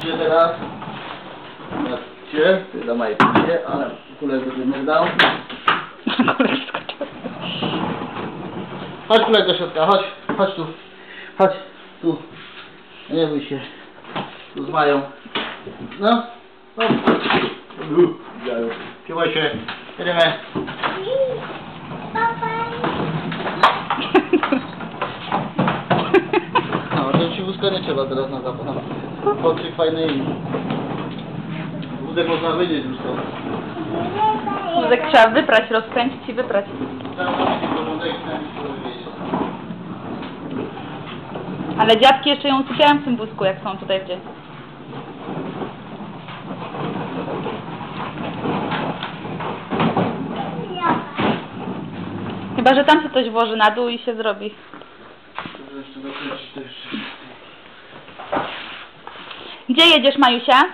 Gdzie teraz? Gdzie? Ty mojej picie, ale kulek będziemy dał. Chodź kulek do środka, chodź, chodź tu. Chodź, tu. Nie bój się. Tu z Mają. No, no. Kiwaj się. Jedziemy. No, to ci wózka nie trzeba teraz na zapach. Kolczyk fajny i... Wózek można wyjść już to. Wózek trzeba wyprać, rozkręcić i wyprać. Ale dziadki jeszcze ją usypiają w tym wózku, jak są tutaj gdzieś. Chyba, że tam się coś włoży na dół i się zrobi. Jeszcze dokręcić jeszcze. Gdzie jedziesz, Majusia?